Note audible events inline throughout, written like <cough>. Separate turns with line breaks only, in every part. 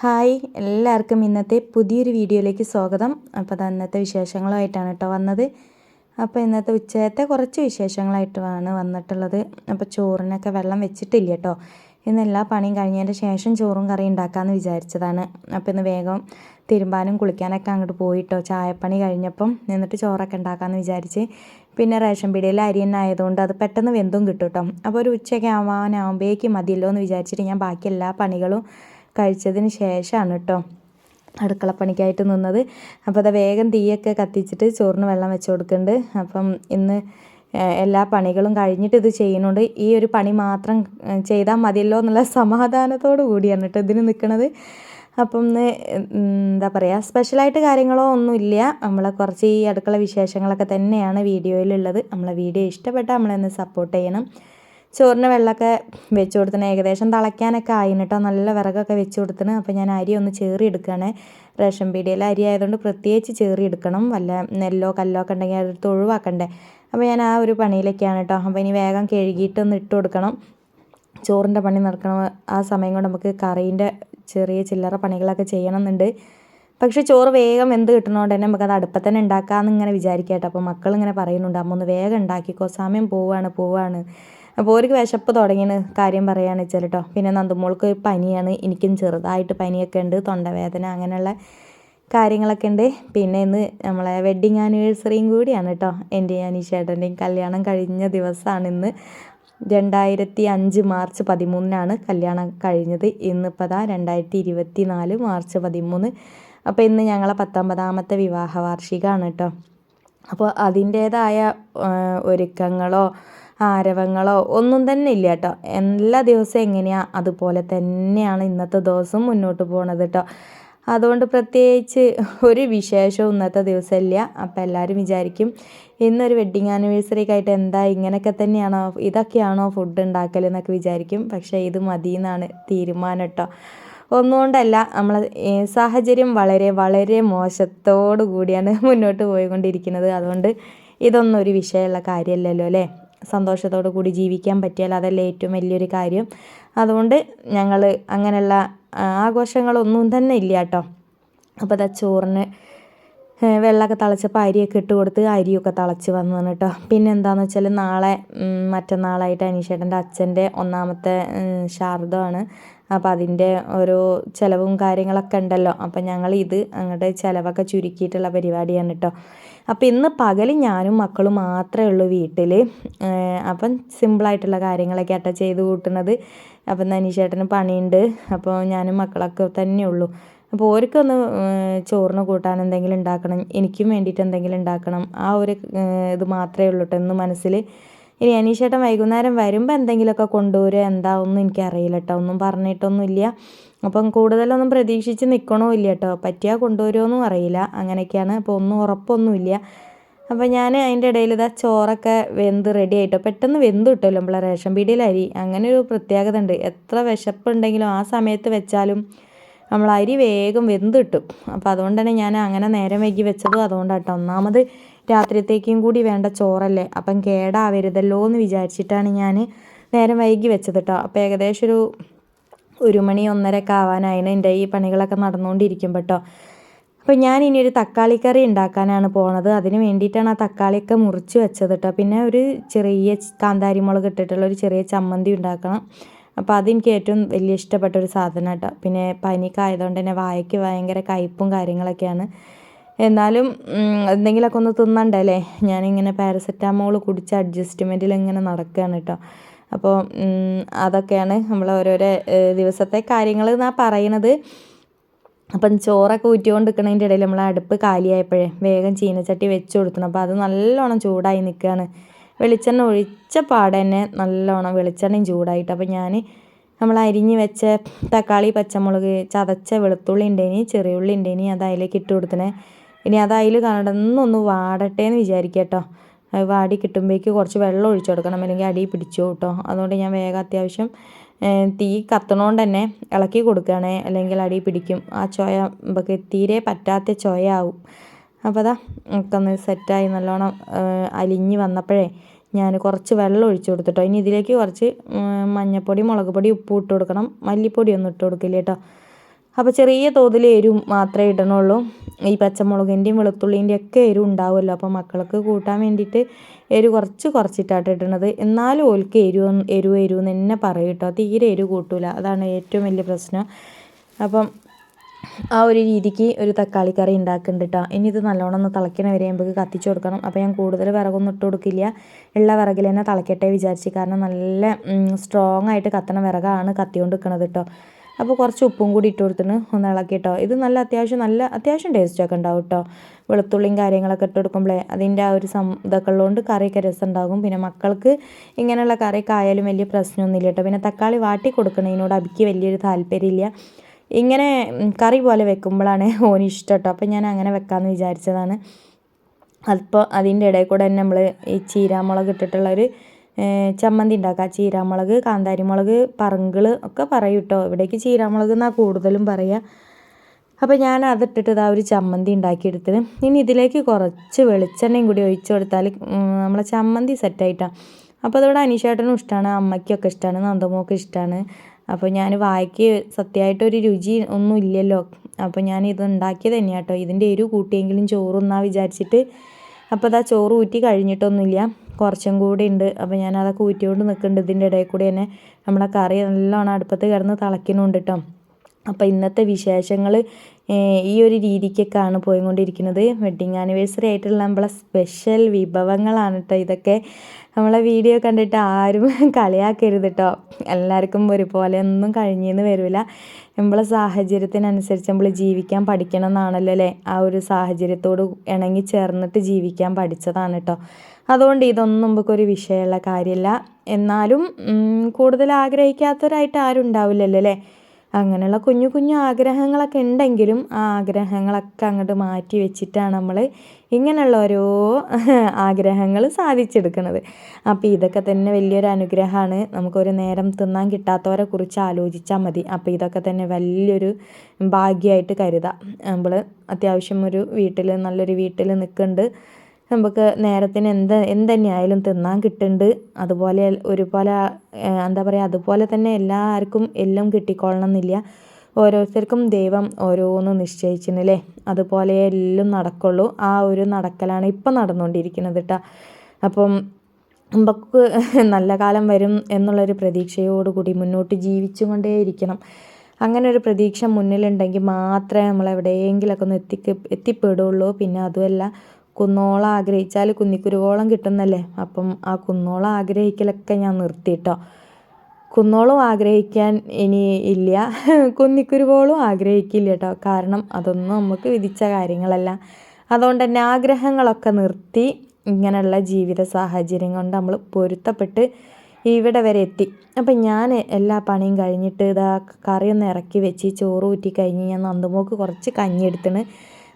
Hi എല്ലാവർക്കും ഇന്നത്തെ പുതിയൊരു വീഡിയോയിലേക്ക് സ്വാഗതം. അപ്പോൾ അത് ഇന്നത്തെ വിശേഷങ്ങളുമായിട്ടാണ് കേട്ടോ വന്നത്. അപ്പോൾ ഇന്നത്തെ ഉച്ചയത്തെ കുറച്ച് വിശേഷങ്ങളായിട്ടാണ് വന്നിട്ടുള്ളത്. അപ്പോൾ ചോറിനൊക്കെ വെള്ളം വെച്ചിട്ടില്ല കേട്ടോ. ഇന്ന് എല്ലാ പണിയും കഴിഞ്ഞതിന്റെ ശേഷം ചോറും കറിയും ഉണ്ടാക്കാമെന്ന് വിചാരിച്ചതാണ്. അപ്പോൾ ഇന്ന് വേഗം തിരുമ്പാനും കുളിക്കാനൊക്കെ അങ്ങോട്ട് പോയിട്ടോ ചായപ്പണി കഴിഞ്ഞപ്പം നിന്നിട്ട് ചോറൊക്കെ ഉണ്ടാക്കാമെന്ന് വിചാരിച്ച്. പിന്നെ റേഷൻ പീടിയിൽ അരി തന്നെ ആയതുകൊണ്ട് അത് പെട്ടെന്ന് വെന്തും കിട്ടും കേട്ടോ. അപ്പോൾ ഒരു ഉച്ചയൊക്കെ ആവാനാവുമ്പോഴേക്കും മതിയല്ലോ എന്ന് വിചാരിച്ചിട്ട് ഞാൻ ബാക്കി എല്ലാ പണികളും കഴിച്ചതിന് ശേഷമാണ് കേട്ടോ അടുക്കളപ്പണിക്കായിട്ട് നിന്നത്. അപ്പോൾ അത് വേഗം തീയൊക്കെ കത്തിച്ചിട്ട് ചോറിന് വെള്ളം വെച്ച് കൊടുക്കുന്നുണ്ട്. അപ്പം ഇന്ന് എല്ലാ പണികളും കഴിഞ്ഞിട്ട് ഇത് ചെയ്യുന്നുണ്ട്. ഈ ഒരു പണി മാത്രം ചെയ്താൽ മതിയല്ലോ എന്നുള്ള സമാധാനത്തോടു കൂടിയാണ് കേട്ടോ ഇതിന് നിൽക്കുന്നത്. അപ്പം ഇന്ന് എന്താ പറയുക സ്പെഷ്യലായിട്ട് കാര്യങ്ങളോ ഒന്നുമില്ല. നമ്മളെ കുറച്ച് ഈ അടുക്കള വിശേഷങ്ങളൊക്കെ തന്നെയാണ് വീഡിയോയിലുള്ളത്. നമ്മളെ വീഡിയോ ഇഷ്ടപ്പെട്ടാൽ നമ്മളെന്ന് സപ്പോർട്ട് ചെയ്യണം. ചോറിന് വെള്ളമൊക്കെ വെച്ച് കൊടുത്തിന് ഏകദേശം തിളയ്ക്കാനൊക്കെ ആയിന് കേട്ടോ നല്ല വിറകൊക്കെ വെച്ച് കൊടുത്തിന് അപ്പോൾ ഞാൻ അരി ഒന്ന് ചേറി എടുക്കുകയാണ് റേഷൻ പീടിയയിൽ അരി ആയതുകൊണ്ട് പ്രത്യേകിച്ച് ചേറി എടുക്കണം. വല്ല നെല്ലോ കല്ലോ ഒക്കെ ഉണ്ടെങ്കിൽ അതെടുത്ത് ഒഴിവാക്കണ്ടേ. അപ്പോൾ ഞാൻ ആ ഒരു പണിയിലൊക്കെയാണ് കേട്ടോ അപ്പോൾ ഇനി വേഗം കഴുകിയിട്ട് ഒന്ന് ഇട്ട് കൊടുക്കണം. ചോറിന്റെ പണി നടക്കണം ആ സമയം കൊണ്ട് നമുക്ക് കറീന്റെ ചെറിയ ചില്ലറ പണികളൊക്കെ ചെയ്യണമെന്നുണ്ട്. പക്ഷെ ചോറ് വേഗം വെന്ത് കിട്ടണോണ്ട് തന്നെ നമുക്കത് അടുപ്പത്ത് തന്നെ ഉണ്ടാക്കാമെന്ന് ഇങ്ങനെ വിചാരിക്കട്ടെ അപ്പോൾ മക്കളിങ്ങനെ പറയുന്നുണ്ട്. അമ്മ ഒന്ന് വേഗം ഉണ്ടാക്കിക്കോ. സമയം പോവാണ് പോവാണ്. അപ്പോൾ ഒരു വിശപ്പ് തുടങ്ങിയ കാര്യം പറയുകയാണ് വെച്ചാൽ കേട്ടോ പിന്നെ നന്ദുമോൾക്ക് പനിയാണ്. എനിക്കും ചെറുതായിട്ട് പനിയൊക്കെ ഉണ്ട്. തൊണ്ടവേദന അങ്ങനെയുള്ള കാര്യങ്ങളൊക്കെ ഉണ്ട്. പിന്നെ ഇന്ന് നമ്മളെ വെഡ്ഡിങ് ആനിവേഴ്സറിയും കൂടിയാണ് കേട്ടോ. എന്റെ അനീഷേട്ടന്റെയും കല്യാണം കഴിഞ്ഞ ദിവസമാണ് ഇന്ന്. രണ്ടായിരത്തി അഞ്ച് മാർച്ച് പതിമൂന്നിനാണ് കല്യാണം കഴിഞ്ഞത്. ഇന്നിപ്പോൾ ദാ രണ്ടായിരത്തി ഇരുപത്തി നാല് മാർച്ച് പതിമൂന്ന്. അപ്പോൾ ഇന്ന് ഞങ്ങളെ പത്തൊമ്പതാമത്തെ വിവാഹ വാർഷികമാണ് കേട്ടോ. അപ്പോൾ അതിന്റേതായ ഒരുക്കങ്ങളോ ആരവങ്ങളോ ഒന്നും തന്നെ ഇല്ല കേട്ടോ. എല്ലാ ദിവസവും എങ്ങനെയാണ് അതുപോലെ തന്നെയാണ് ഇന്നത്തെ ദിവസം മുന്നോട്ട് പോണത് കേട്ടോ. അതുകൊണ്ട് പ്രത്യേകിച്ച് ഒരു വിശേഷവും ഇന്നത്തെ ദിവസം ഇല്ല അപ്പോൾ എല്ലാവരും വിചാരിക്കും ഇന്നൊരു വെഡ്ഡിങ് ആനിവേഴ്സറിക്ക് ആയിട്ട് എന്താ ഇങ്ങനെയൊക്കെ തന്നെയാണോ? ഇതൊക്കെയാണോ ഫുഡ് ഉണ്ടാക്കൽ എന്നൊക്കെ വിചാരിക്കും. പക്ഷേ ഇത് മതി എന്നാണ് തീരുമാനം കേട്ടോ. ഒന്നുകൊണ്ടല്ല നമ്മൾ സാഹചര്യം വളരെ വളരെ മോശത്തോടു കൂടിയാണ് മുന്നോട്ട് പോയിക്കൊണ്ടിരിക്കുന്നത്. അതുകൊണ്ട് ഇതൊന്നും ഒരു വിഷയമുള്ള കാര്യമല്ലല്ലോ അല്ലേ? സന്തോഷത്തോടു കൂടി ജീവിക്കാൻ പറ്റിയാൽ അതല്ലേ ഏറ്റവും വലിയൊരു കാര്യം. അതുകൊണ്ട് ഞങ്ങൾ അങ്ങനെയുള്ള ആഘോഷങ്ങളൊന്നും തന്നെ ഇല്ല കേട്ടോ. അപ്പോൾ അതാ ചോറിന് വെള്ളമൊക്കെ തിളച്ചപ്പോൾ അരിയൊക്കെ ഇട്ട് കൊടുത്ത് അരിയൊക്കെ തിളച്ച് വന്നു കേട്ടോ പിന്നെ എന്താണെന്ന് വെച്ചാൽ നാളെ മറ്റന്നാളായിട്ട് അനീഷേട്ടന്റെ അച്ഛന്റെ ഒന്നാമത്തെ ശാരദമാണ്. അപ്പോൾ അതിന്റെ ഓരോ ചിലവും കാര്യങ്ങളൊക്കെ ഉണ്ടല്ലോ. അപ്പം ഞങ്ങൾ ഇത് അങ്ങോട്ട് ചിലവൊക്കെ ചുരുക്കിയിട്ടുള്ള പരിപാടിയാണ് കേട്ടോ. അപ്പോൾ ഇന്ന് പകൽ ഞാനും മക്കളും മാത്രമേ ഉള്ളൂ വീട്ടിൽ അപ്പം സിമ്പിളായിട്ടുള്ള കാര്യങ്ങളൊക്കെ ആട്ടോ ചെയ്ത് കൂട്ടുന്നത്. അപ്പം നനീഷേട്ടന് പണിയുണ്ട്. അപ്പോൾ ഞാനും മക്കളൊക്കെ തന്നെ ഉള്ളൂ. അപ്പോൾ ഓർക്കൊന്ന് ചോറിന് കൂട്ടാൻ എന്തെങ്കിലും ഉണ്ടാക്കണം എനിക്കും വേണ്ടിയിട്ട് എന്തെങ്കിലും ഉണ്ടാക്കണം ആ ഒരു ഇത് മാത്രമേ ഉള്ളൂ കേട്ടോ ഇന്ന് മനസ്സിൽ ഇനി അനീഷേട്ടൻ വൈകുന്നേരം വരുമ്പോൾ എന്തെങ്കിലുമൊക്കെ കൊണ്ടുവരിക എന്താവുമെന്ന് എനിക്കറിയില്ല കേട്ടോ ഒന്നും പറഞ്ഞിട്ടൊന്നുമില്ല. അപ്പം കൂടുതലൊന്നും പ്രതീക്ഷിച്ച് നിൽക്കണോ ഇല്ല കേട്ടോ പറ്റിയാൽ കൊണ്ടുവരുമോന്നും അറിയില്ല അങ്ങനെയൊക്കെയാണ്. അപ്പോൾ ഒന്നും ഉറപ്പൊന്നുമില്ല. അപ്പോൾ ഞാൻ അതിന്റെ ഇടയിൽ ഇതാ ചോറൊക്കെ വെന്ത് റെഡി ആയിട്ടോ പെട്ടെന്ന് വെന്ത് കിട്ടുമല്ലോ നമ്മളെ റേഷൻ പീടിയിൽ അരി. അങ്ങനെ ഒരു പ്രത്യേകത ഉണ്ട്. എത്ര വിശപ്പുണ്ടെങ്കിലും ആ സമയത്ത് വെച്ചാലും നമ്മൾ അരി വേഗം വെന്ത് കിട്ടും അപ്പോൾ അതുകൊണ്ട് തന്നെ ഞാൻ അങ്ങനെ നേരം വൈകി വെച്ചതും അതുകൊണ്ടാട്ടോ. ഒന്നാമത് രാത്രിയത്തേക്കും കൂടി വേണ്ട ചോറല്ലേ? അപ്പം കേടാവരുതല്ലോ എന്ന് വിചാരിച്ചിട്ടാണ് ഞാൻ നേരം വൈകി വെച്ചത് കേട്ടോ അപ്പോൾ ഏകദേശം ഒരു ഒരു മണി ഒന്നരയൊക്കെ ആവാനായിരുന്നു എന്റെ ഈ പണികളൊക്കെ നടന്നുകൊണ്ടിരിക്കുമ്പോൾ കേട്ടോ അപ്പോൾ ഞാൻ ഇനി ഒരു തക്കാളി കറി ഉണ്ടാക്കാനാണ് പോണത്. അതിന് വേണ്ടിയിട്ടാണ് ആ തക്കാളിയൊക്കെ മുറിച്ച് വെച്ചത് കേട്ടോ പിന്നെ ഒരു ചെറിയ കാന്താരി മുളക് ഇട്ടിട്ടുള്ള ഒരു ചെറിയ ചമ്മന്തി ഉണ്ടാക്കണം. അപ്പോൾ അതെനിക്ക് ഏറ്റവും വലിയ ഇഷ്ടപ്പെട്ട ഒരു സാധനം കേട്ടോ പിന്നെ പനിയൊക്കെ ആയതുകൊണ്ട് തന്നെ വായയ്ക്ക് ഭയങ്കര കയ്പ്പും കാര്യങ്ങളൊക്കെയാണ്. എന്നാലും എന്തെങ്കിലുമൊക്കെ ഒന്ന് തിന്നണ്ടല്ലേ ഞാനിങ്ങനെ പാരസെറ്റാമോൾ കുടിച്ച് അഡ്ജസ്റ്റ്മെന്റിൽ ഇങ്ങനെ നടക്കുകയാണ് കേട്ടോ അപ്പോൾ അതൊക്കെയാണ് നമ്മൾ ഓരോരോ ദിവസത്തെ കാര്യങ്ങൾ എന്നാണ് പറയണത്. അപ്പം ചോറൊക്കെ ഊറ്റിക്കൊണ്ട് നിൽക്കുന്നതിന്റെ ഇടയിൽ നമ്മൾ അടുപ്പ് കാലിയായപ്പോഴേ വേഗം ചീനച്ചട്ടി വെച്ച് കൊടുക്കണം അപ്പോൾ അത് നല്ലോണം ചൂടായി നിൽക്കുകയാണ് വെളിച്ചെണ്ണ ഒഴിച്ച പാടെ തന്നെ നല്ലോണം വെളിച്ചെണ്ണയും ചൂടായിട്ട്. അപ്പോൾ ഞാൻ നമ്മൾ അരിഞ്ഞ് വെച്ച തക്കാളി പച്ചമുളക് ചതച്ച വെളുത്തുള്ളി ഉണ്ടേനി ചെറിയ ഉള്ളി ഉണ്ടേനി അത് അതിലേക്ക് ഇട്ട് കൊടുത്തണേ ഇനി അത് അതിൽ കടന്നൊന്ന് വാടട്ടെ എന്ന് വിചാരിക്കുക കേട്ടോ വാടി കിട്ടുമ്പോഴേക്ക് കുറച്ച് വെള്ളം ഒഴിച്ചു കൊടുക്കണം അല്ലെങ്കിൽ അടി പിടിച്ചു കേട്ടോ അതുകൊണ്ട് ഞാൻ വേഗം അത്യാവശ്യം തീ കത്തണോണ്ട് തന്നെ ഇളക്കി കൊടുക്കുകയാണേ അല്ലെങ്കിൽ അടി പിടിക്കും. ആ ചോയ നമുക്ക് തീരെ പറ്റാത്ത ചോയ ആവും. അപ്പോൾ അതാ നമുക്കൊന്ന് സെറ്റായി നല്ലോണം അലിഞ്ഞ് വന്നപ്പോഴേ ഞാൻ കുറച്ച് വെള്ളം ഒഴിച്ചു കൊടുത്തിട്ടോ. ഇനി ഇതിലേക്ക് കുറച്ച് മഞ്ഞൾപ്പൊടി മുളക് പൊടി ഉപ്പ് ഇട്ട് കൊടുക്കണം. മല്ലിപ്പൊടി ഒന്നും ഇട്ട് കൊടുക്കില്ല കേട്ടോ. അപ്പോൾ ചെറിയ തോതിൽ എരിവ് മാത്രമേ ഇടണുള്ളൂ. ഈ പച്ചമുളകിന്റെയും വെളുത്തുള്ളിന്റെയും ഒക്കെ എരിവ് ഉണ്ടാവുമല്ലോ. അപ്പോൾ മക്കൾക്ക് കൂട്ടാൻ വേണ്ടിയിട്ട് എരിവ് കുറച്ച് കുറച്ചിട്ടാണ് ഇടണത്. എന്നാലും ഓൽക്ക് എരിവ് എരിവ് എരിവ് എന്ന് തന്നെ പറയും കേട്ടോ. തീരെ എരിവ് കൂട്ടൂല. അതാണ് ഏറ്റവും വലിയ പ്രശ്നം. അപ്പം ആ ഒരു രീതിക്ക് ഒരു തക്കാളി കറി ഉണ്ടാക്കുന്നുണ്ട് കേട്ടോ ഇനി ഇത് നല്ലോണം ഒന്ന് തിളയ്ക്കണ വരെ നമുക്ക് കൊടുക്കണം. അപ്പോൾ ഞാൻ കൂടുതൽ വിറകൊന്നും ഇട്ട് കൊടുക്കില്ല. ഉള്ള വിറകിൽ തന്നെ തിളയ്ക്കട്ടെ വിചാരിച്ച്. കാരണം നല്ല സ്ട്രോങ് ആയിട്ട് കത്തണ വിറകാണ് കത്തിക്കൊണ്ട് നിൽക്കണത് കേട്ടോ അപ്പോൾ കുറച്ച് ഉപ്പും കൂടി ഇട്ട് കൊടുത്തിട്ട് ഒന്ന് ഇളക്കി കേട്ടോ ഇത് നല്ല അത്യാവശ്യം നല്ല അത്യാവശ്യം ടേസ്റ്റൊക്കെ ഉണ്ടാവും കേട്ടോ വെളുത്തുള്ളിയും കാര്യങ്ങളൊക്കെ ഇട്ട് കൊടുക്കുമ്പോഴേ അതിന്റെ ആ ഒരു സം ഇതൊക്കെ ഉള്ളതുകൊണ്ട് കറിയൊക്കെ രസം ഉണ്ടാകും പിന്നെ മക്കൾക്ക് ഇങ്ങനെയുള്ള കറിയൊക്കെ ആയാലും വലിയ പ്രശ്നമൊന്നുമില്ല കേട്ടോ പിന്നെ തക്കാളി വാട്ടി കൊടുക്കണതിനോട് അബിക്ക് വലിയൊരു താല്പര്യമില്ല. ഇങ്ങനെ കറി പോലെ വെക്കുമ്പോഴാണ് <laughs> ഓന് ഇഷ്ടം കേട്ടോ അപ്പം ഞാൻ അങ്ങനെ വെക്കാമെന്ന് വിചാരിച്ചതാണ്. അപ്പോൾ അതിന്റെ ഇടയിൽ കൂടെ തന്നെ നമ്മൾ ഈ ചീരാമുളക് ഇട്ടിട്ടുള്ളൊരു ചമ്മന്തി ഉണ്ടാക്കുക ചീരാമുളക് കാന്താരിമുളക് പറങ്കിൾ ഒക്കെ പറയും കേട്ടോ ഇവിടേക്ക് ചീരാമുളക് എന്നാണ് കൂടുതലും പറയുക അപ്പോൾ ഞാൻ അതിട്ടിട്ട് ഇതാ ഒരു ചമ്മന്തി ഉണ്ടാക്കിയെടുത്തത്. ഇനി ഇതിലേക്ക് കുറച്ച് വെളിച്ചെണ്ണയും കൂടി ഒഴിച്ചു കൊടുത്താൽ നമ്മളെ ചമ്മന്തി സെറ്റായിട്ടാണ് അപ്പോൾ അതോടെ അനീഷേട്ടനും ഇഷ്ടമാണ് അമ്മയ്ക്കൊക്കെ ഇഷ്ടമാണ് നന്ദമോക്ക് ഇഷ്ടമാണ് അപ്പോൾ ഞാൻ വായിക്ക് സത്യമായിട്ടൊരു രുചി ഒന്നും ഇല്ലല്ലോ. അപ്പോൾ ഞാൻ ഇത് ഉണ്ടാക്കിയത് തന്നെയാണ് കേട്ടോ ഇതിന്റെ എരിവ് കൂട്ടിയെങ്കിലും ചോറുന്നാ വിചാരിച്ചിട്ട്. അപ്പോൾ അതാ ചോറ് ഊറ്റി കഴിഞ്ഞിട്ടൊന്നുമില്ല. കുറച്ചും കൂടി ഉണ്ട്. അപ്പോൾ ഞാൻ അതൊക്കെ ഊറ്റിക്കൊണ്ട് നിൽക്കുന്നുണ്ട്. ഇതിന്റെ ഇടയിൽ കൂടി തന്നെ നമ്മളെ കറി നല്ലോണം അടുപ്പത്ത് കിടന്ന് തിളയ്ക്കുന്നുണ്ട് കേട്ടോ അപ്പോൾ ഇന്നത്തെ വിശേഷങ്ങൾ ഈ ഒരു രീതിക്കൊക്കെയാണ് പോയിക്കൊണ്ടിരിക്കുന്നത്. വെഡ്ഡിങ് ആനിവേഴ്സറി ആയിട്ടുള്ള നമ്മളെ സ്പെഷ്യൽ വിഭവങ്ങളാണ് കേട്ടോ ഇതൊക്കെ. നമ്മളെ വീഡിയോ കണ്ടിട്ട് ആരും <laughs> കളിയാക്കരുത് കേട്ടോ എല്ലാവർക്കും ഒരുപോലെ ഒന്നും കഴിഞ്ഞെന്ന് വരില്ല നമ്മളെ സാഹചര്യത്തിനനുസരിച്ച് നമ്മൾ ജീവിക്കാൻ പഠിക്കണം എന്നാണല്ലോ അല്ലേ ആ ഒരു സാഹചര്യത്തോട് ഇണങ്ങി ചേർന്നിട്ട് ജീവിക്കാൻ പഠിച്ചതാണ് കേട്ടോ അതുകൊണ്ട് ഇതൊന്നും നമുക്കൊരു വിഷയമുള്ള കാര്യമല്ല എന്നാലും കൂടുതൽ ആഗ്രഹിക്കാത്തവരായിട്ട് ആരും ഉണ്ടാവില്ലല്ലോ അല്ലേ അങ്ങനെയുള്ള കുഞ്ഞു കുഞ്ഞു ആഗ്രഹങ്ങളൊക്കെ ഉണ്ടെങ്കിലും ആ ആഗ്രഹങ്ങളൊക്കെ അങ്ങോട്ട് മാറ്റി വെച്ചിട്ടാണ് നമ്മൾ ഇങ്ങനെയുള്ള ഓരോ <laughs> ആഗ്രഹങ്ങൾ സാധിച്ചെടുക്കുന്നത്. അപ്പോൾ ഇതൊക്കെ തന്നെ വലിയൊരു അനുഗ്രഹമാണ്. നമുക്കൊരു നേരം തിന്നാൻ കിട്ടാത്തവരെ കുറിച്ച് ആലോചിച്ചാൽ മതി. അപ്പോൾ ഇതൊക്കെ തന്നെ വലിയൊരു ഭാഗ്യമായിട്ട് കരുതാം. നമ്മൾ അത്യാവശ്യം ഒരു വീട്ടിൽ നല്ലൊരു വീട്ടിൽ നിൽക്കുന്നുണ്ട്. നമുക്ക് നേരത്തിന് എന്ത് എന്തുതന്നെയായാലും തിന്നാൻ കിട്ടുന്നുണ്ട്. അതുപോലെ ഒരുപോലെ എന്താ പറയുക അതുപോലെ തന്നെ എല്ലാവർക്കും എല്ലാം കിട്ടിക്കൊള്ളണം എന്നില്ല ഓരോരുത്തർക്കും ദൈവം ഓരോന്ന് നിശ്ചയിച്ചിരുന്നില്ലേ അതുപോലെ എല്ലാം നടക്കുള്ളൂ. ആ ഒരു നടക്കലാണ് ഇപ്പം നടന്നുകൊണ്ടിരിക്കുന്നത് കേട്ടോ അപ്പം നമുക്ക് നല്ല കാലം വരും എന്നുള്ളൊരു പ്രതീക്ഷയോടുകൂടി മുന്നോട്ട് ജീവിച്ചുകൊണ്ടേയിരിക്കണം. അങ്ങനെ ഒരു പ്രതീക്ഷ മുന്നിലുണ്ടെങ്കിൽ മാത്രമേ നമ്മൾ എവിടെയെങ്കിലൊക്കെ ഒന്ന് എത്തിക്ക് എത്തിപ്പെടുള്ളൂ. പിന്നെ അതുമല്ല കുന്നോളം ആഗ്രഹിച്ചാൽ കുന്നിക്കുരുവോളം കിട്ടുന്നല്ലേ? അപ്പം ആ കുന്നോളം ആഗ്രഹിക്കലൊക്കെ ഞാൻ നിർത്തിയിട്ടോ കുന്നോളം ആഗ്രഹിക്കാൻ ഇനി ഇല്ല. കുന്നിക്കുരുവോളം ആഗ്രഹിക്കില്ല കേട്ടോ കാരണം അതൊന്നും നമുക്ക് വിധിച്ച കാര്യങ്ങളല്ല. അതുകൊണ്ട് തന്നെ ആഗ്രഹങ്ങളൊക്കെ നിർത്തി ഇങ്ങനെയുള്ള ജീവിത സാഹചര്യം കൊണ്ട് നമ്മൾ പൊരുത്തപ്പെട്ട് ഇവിടെ വരെ എത്തി. അപ്പം ഞാൻ എല്ലാ പണിയും കഴിഞ്ഞിട്ട് ഇതാ കറിയൊന്ന് ഇറക്കി വെച്ച് ചോറ് ഊറ്റി കഴിഞ്ഞ് ഞാൻ നന്ദുമോക്ക് കുറച്ച് കഞ്ഞി എടുത്തിന്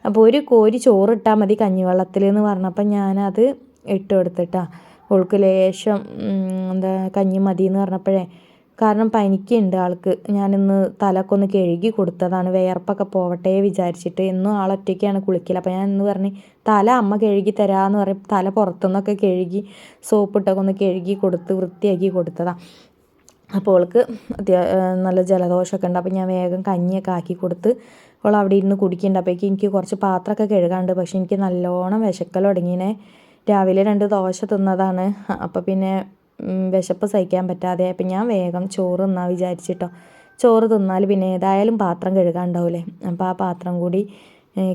അപ്പോൾ ഒരു കോരി ചോറിട്ടാൽ മതി കഞ്ഞിവെള്ളത്തിൽ എന്ന് പറഞ്ഞപ്പോൾ ഞാനത് ഇട്ട് കൊടുത്തിട്ടാണ് ഓൾക്ക് ലേശം എന്താ കഞ്ഞി മതി എന്ന് പറഞ്ഞപ്പോഴേ കാരണം പനിക്കുണ്ട് ആൾക്ക്. ഞാനിന്ന് തലൊക്കെ ഒന്ന് കഴുകി കൊടുത്തതാണ് വേർപ്പൊക്കെ പോവട്ടെ വിചാരിച്ചിട്ട്. എന്നും ആളൊറ്റയ്ക്കാണ് കുളിക്കൽ. അപ്പോൾ ഞാൻ ഇന്ന് പറഞ്ഞ് തല അമ്മ കഴുകി തരാമെന്ന് പറയും തല പുറത്തുനിന്നൊക്കെ കഴുകി സോപ്പിട്ടൊക്കെ ഒന്ന് കഴുകി കൊടുത്ത് വൃത്തിയാക്കി കൊടുത്തതാണ് അപ്പോൾ അവൾക്ക് നല്ല ജലദോഷമൊക്കെ ഉണ്ട്. അപ്പോൾ ഞാൻ വേഗം കഞ്ഞിയൊക്കെ ആക്കി കൊടുത്ത് അവൾ അവിടെ ഇരുന്ന് കുടിക്കുന്നുണ്ട് അപ്പോഴേക്കും എനിക്ക് കുറച്ച് പാത്രമൊക്കെ കഴുകാണ്ട് പക്ഷെ എനിക്ക് നല്ലോണം വിശക്കൽ തുടങ്ങിയേ രാവിലെ രണ്ട് ദോശ തിന്നതാണ്. അപ്പോൾ പിന്നെ വിശപ്പ് സഹിക്കാൻ പറ്റാതെ. അപ്പം ഞാൻ വേഗം ചോറ് തിന്നാ വിചാരിച്ചിട്ടോ. ചോറ് തിന്നാൽ പിന്നെ ഏതായാലും പാത്രം കഴുകാണ്ടാവില്ലേ അപ്പോൾ ആ പാത്രം കൂടി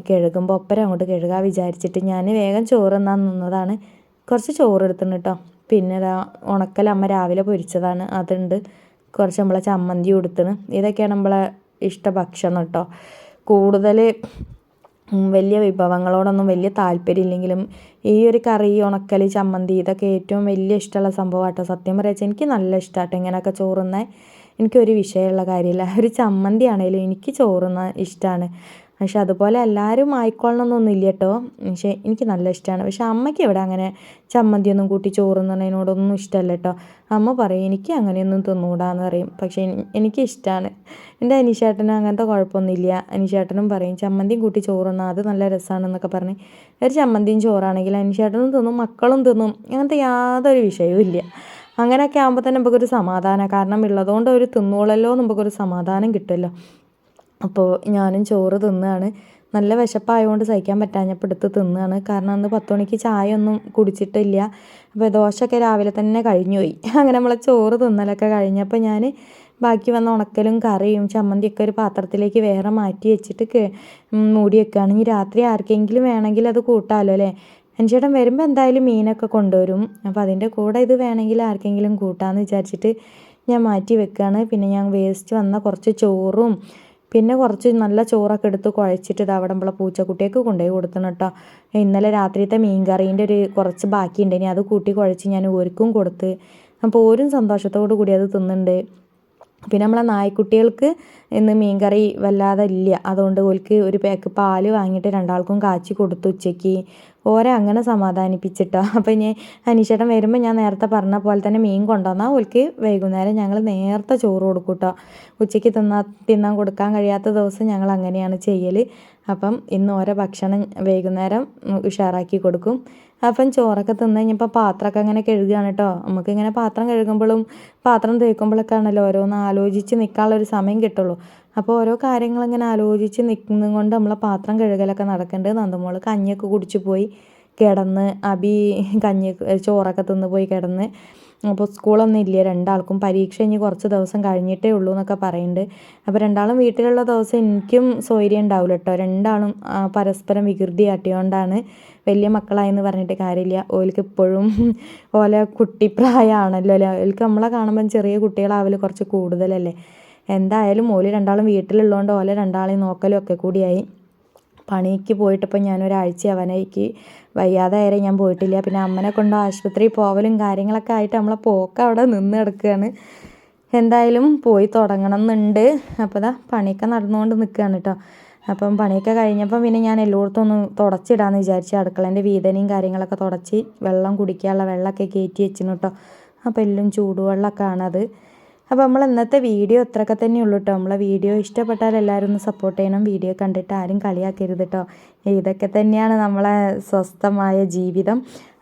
കഴുകുമ്പോൾ ഒപ്പരം അങ്ങോട്ട് കഴുകാൻ വിചാരിച്ചിട്ട് ഞാൻ വേഗം ചോറ് തിന്നാൻ നിന്നതാണ്. കുറച്ച് ചോറ് എടുത്തിട്ടുണ്ട് കേട്ടോ പിന്നെ ഉണക്കലമ്മ രാവിലെ പൊരിച്ചതാണ്. അതുണ്ട്. കുറച്ച് നമ്മളെ ചമ്മന്തി കൊടുത്തിന് ഇതൊക്കെയാണ് നമ്മളെ ഇഷ്ട ഭക്ഷണം കേട്ടോ കൂടുതൽ വലിയ വിഭവങ്ങളോടൊന്നും വലിയ താല്പര്യമില്ലെങ്കിലും ഈ ഒരു കറി ഉണക്കൽ ചമ്മന്തി ഇതൊക്കെ ഏറ്റവും വലിയ ഇഷ്ടമുള്ള സംഭവമാട്ടോ. സത്യം പറയാച്ച എനിക്ക് നല്ല ഇഷ്ടമാട്ടോ ഇങ്ങനെയൊക്കെ ചോറുന്നത് എനിക്കൊരു വിഷയമുള്ള കാര്യമില്ല. ഒരു ചമ്മന്തി ആണെങ്കിലും എനിക്ക് ചോറുന്ന ഇഷ്ടമാണ് പക്ഷെ അതുപോലെ എല്ലാവരും ആയിക്കൊള്ളണമെന്നൊന്നുമില്ല കേട്ടോ. പക്ഷെ എനിക്ക് നല്ല ഇഷ്ടമാണ്. പക്ഷെ അമ്മയ്ക്ക് ഇവിടെ അങ്ങനെ ചമ്മന്തിയൊന്നും കൂട്ടി ചോറുന്നതിനോടൊന്നും ഇഷ്ടമല്ല കേട്ടോ. അമ്മ പറയും എനിക്ക് അങ്ങനെയൊന്നും തിന്നൂടാന്ന് പറയും. പക്ഷേ എനിക്ക് ഇഷ്ടമാണ് എന്റെ അനീഷേട്ടനും അങ്ങനത്തെ കുഴപ്പമൊന്നുമില്ല. അനീഷേട്ടനും പറയും ചമ്മന്തിയും കൂട്ടി ചോറുന്നാൽ അത് നല്ല രസമാണെന്നൊക്കെ പറഞ്ഞ് ഒരു ചമ്മന്തിയും ചോറാണെങ്കിൽ അനീഷേട്ടനും തിന്നും മക്കളും തിന്നും. അങ്ങനത്തെ യാതൊരു വിഷയവും ഇല്ല. അങ്ങനെയൊക്കെ ആകുമ്പോൾ തന്നെ നമുക്കൊരു സമാധാനം. കാരണം ഉള്ളതുകൊണ്ട് ഒരു തിന്നോളല്ലോ നമുക്കൊരു സമാധാനം കിട്ടുമല്ലോ. അപ്പോൾ ഞാനും ചോറ് തിന്നുകയാണ് നല്ല വിശപ്പായതുകൊണ്ട് സഹിക്കാൻ പറ്റാഞ്ഞപ്പോൾ എടുത്ത് തിന്നുകയാണ് കാരണം അന്ന് പത്ത് മണിക്ക് ചായ ഒന്നും കുടിച്ചിട്ടില്ല. അപ്പോൾ ദോശയൊക്കെ രാവിലെ തന്നെ കഴിഞ്ഞു പോയി. <laughs> അങ്ങനെ നമ്മളെ ചോറ് തിന്നലൊക്കെ കഴിഞ്ഞപ്പോൾ ഞാൻ ബാക്കി വന്ന ഉണക്കലും കറിയും ചമ്മന്തിയൊക്കെ ഒരു പാത്രത്തിലേക്ക് വേറെ മാറ്റി വെച്ചിട്ട് മൂടി വെക്കുകയാണ് ഇനി രാത്രി ആർക്കെങ്കിലും വേണമെങ്കിൽ അത് കൂട്ടാമല്ലോ അല്ലേ? അനുചേട്ടൻ വരുമ്പോൾ എന്തായാലും മീനൊക്കെ കൊണ്ടുവരും. അപ്പോൾ അതിന്റെ കൂടെ ഇത് വേണമെങ്കിൽ ആർക്കെങ്കിലും കൂട്ടാമെന്ന് വിചാരിച്ചിട്ട് ഞാൻ മാറ്റി വെക്കുകയാണ് പിന്നെ ഞാൻ വേസ്റ്റ് വന്ന കുറച്ച് ചോറും പിന്നെ കുറച്ച് നല്ല ചോറൊക്കെ എടുത്ത് കുഴച്ചിട്ട് ഇത് അവിടെ നമ്മളെ പൂച്ചക്കുട്ടിയൊക്കെ കൊണ്ടുപോയി കൊടുത്തണം കേട്ടോ. ഇന്നലെ രാത്രിയത്തെ മീൻ കറീന്റെ ഒരു കുറച്ച് ബാക്കിയുണ്ട്. ഇനി അത് കൂട്ടി കുഴച്ച് ഞാൻ ഓർക്കും കൊടുത്ത്. അപ്പോൾ ഓരും സന്തോഷത്തോടു കൂടി അത് തിന്നുന്നുണ്ട്. പിന്നെ നമ്മളെ നായ്ക്കുട്ടികൾക്ക് ഇന്ന് മീൻകറി വല്ലാതെ ഇല്ല. അതുകൊണ്ട് ഓൽക്ക് ഒരു പാക്ക് പാൽ വാങ്ങിയിട്ട് രണ്ടാൾക്കും കാച്ചി കൊടുത്തു ഉച്ചയ്ക്ക്. ഓരെ അങ്ങനെ സമാധാനിപ്പിച്ചിട്ടോ. <laughs> അപ്പം ഇനി അനീഷേട്ടൻ വരുമ്പോൾ ഞാൻ നേരത്തെ പറഞ്ഞ പോലെ തന്നെ മീൻ കൊണ്ടുവന്നാൽ ഓൽക്ക് വൈകുന്നേരം ഞങ്ങൾ നേരത്തെ ചോറ് കൊടുക്കും കേട്ടോ ഉച്ചയ്ക്ക് തിന്നാ തിന്നാൻ കൊടുക്കാൻ കഴിയാത്ത ദിവസം ഞങ്ങൾ അങ്ങനെയാണ് ചെയ്യൽ അപ്പം ഇന്ന് ഓരോ ഭക്ഷണം വൈകുന്നേരം ഉഷാറാക്കി കൊടുക്കും. അപ്പം ചോറൊക്കെ തിന്ന് കഴിഞ്ഞപ്പോൾ പാത്രമൊക്കെ അങ്ങനെ കഴുകുകയാണ് കേട്ടോ. നമുക്കിങ്ങനെ പാത്രം കഴുകുമ്പോഴും പാത്രം തേക്കുമ്പോഴൊക്കെ ആണല്ലോ ഓരോന്ന് ആലോചിച്ച് നിൽക്കാനുള്ള ഒരു സമയം കിട്ടുള്ളൂ. അപ്പോൾ ഓരോ കാര്യങ്ങളിങ്ങനെ ആലോചിച്ച് നിൽക്കുന്നത് കൊണ്ട് നമ്മളെ പാത്രം കഴുകലൊക്കെ നടക്കുന്നുണ്ട്. നന്ദമോൾ കഞ്ഞിയൊക്കെ കുടിച്ച് പോയി കിടന്ന് അബി കഞ്ഞി ചോറൊക്കെ തിന്ന് പോയി കിടന്ന്. അപ്പോൾ സ്കൂളൊന്നും ഇല്ല. രണ്ടാൾക്കും പരീക്ഷ ഇനി കുറച്ച് ദിവസം കഴിഞ്ഞിട്ടേ ഉള്ളൂ എന്നൊക്കെ പറയുന്നുണ്ട്. അപ്പോൾ രണ്ടാളും വീട്ടിലുള്ള ദിവസം എനിക്കും സൗകര്യം ഉണ്ടാവില്ല കേട്ടോ. രണ്ടാളും പരസ്പരം വികൃതി കാട്ടിയോണ്ടാണ് വലിയ മക്കളായെന്ന് പറഞ്ഞിട്ട് കാര്യമില്ല. ഓൽക്ക് ഇപ്പോഴും <laughs> ഓലെ കുട്ടിപ്രായമാണല്ലോ അല്ലേ? ഓൽക്ക് നമ്മളെ കാണുമ്പം ചെറിയ കുട്ടികളാവൽ കുറച്ച് കൂടുതലല്ലേ? എന്തായാലും ഓൽ രണ്ടാളും വീട്ടിലുള്ളതുകൊണ്ട് ഓലെ രണ്ടാളെയും നോക്കലും ഒക്കെ കൂടിയായി. പണിക്ക് പോയിട്ടിപ്പോൾ ഞാനൊരാഴ്ച അവനേക്ക് വയ്യാതെ ആയാലും ഞാൻ പോയിട്ടില്ല. പിന്നെ അമ്മനെ കൊണ്ട് ആശുപത്രിയിൽ പോവലും കാര്യങ്ങളൊക്കെ ആയിട്ട് നമ്മളെ പോക്ക് അവിടെ നിന്ന് കിടക്കുകയാണ് എന്തായാലും പോയി തുടങ്ങണം എന്നുണ്ട്. അപ്പോൾ ഇതാ പണിയൊക്കെ നടന്നുകൊണ്ട് നിൽക്കുകയാണ് കേട്ടോ അപ്പം പണിയൊക്കെ കഴിഞ്ഞപ്പം പിന്നെ ഞാൻ എല്ലായിടത്തും ഒന്ന് തുടച്ചിടാമെന്ന് വിചാരിച്ചു അടുക്കളേന്റെ വീതനയും കാര്യങ്ങളൊക്കെ തുടച്ച് വെള്ളം കുടിക്കാനുള്ള വെള്ളമൊക്കെ കയറ്റി വെച്ചിന് കേട്ടോ. അപ്പോൾ എല്ലാം ചൂടുവെള്ളമൊക്കെ ആണത് അപ്പോൾ നമ്മൾ ഇന്നത്തെ വീഡിയോ ഇത്രയൊക്കെ തന്നെ ഉള്ളൂ കേട്ടോ. നമ്മളെ വീഡിയോ ഇഷ്ടപ്പെട്ടാൽ എല്ലാവരും ഒന്ന് സപ്പോർട്ട് ചെയ്യണം. വീഡിയോ കണ്ടിട്ട് ആരും കളിയാക്കരുത് കേട്ടോ. ഇതൊക്കെ തന്നെയാണ് നമ്മളെ സ്വസ്ഥമായ ജീവിതം.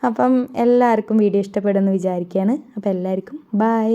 അപ്പം എല്ലാവർക്കും വീഡിയോ ഇഷ്ടപ്പെടുമെന്ന് വിചാരിക്കുകയാണ്. അപ്പോൾ എല്ലാവർക്കും ബൈ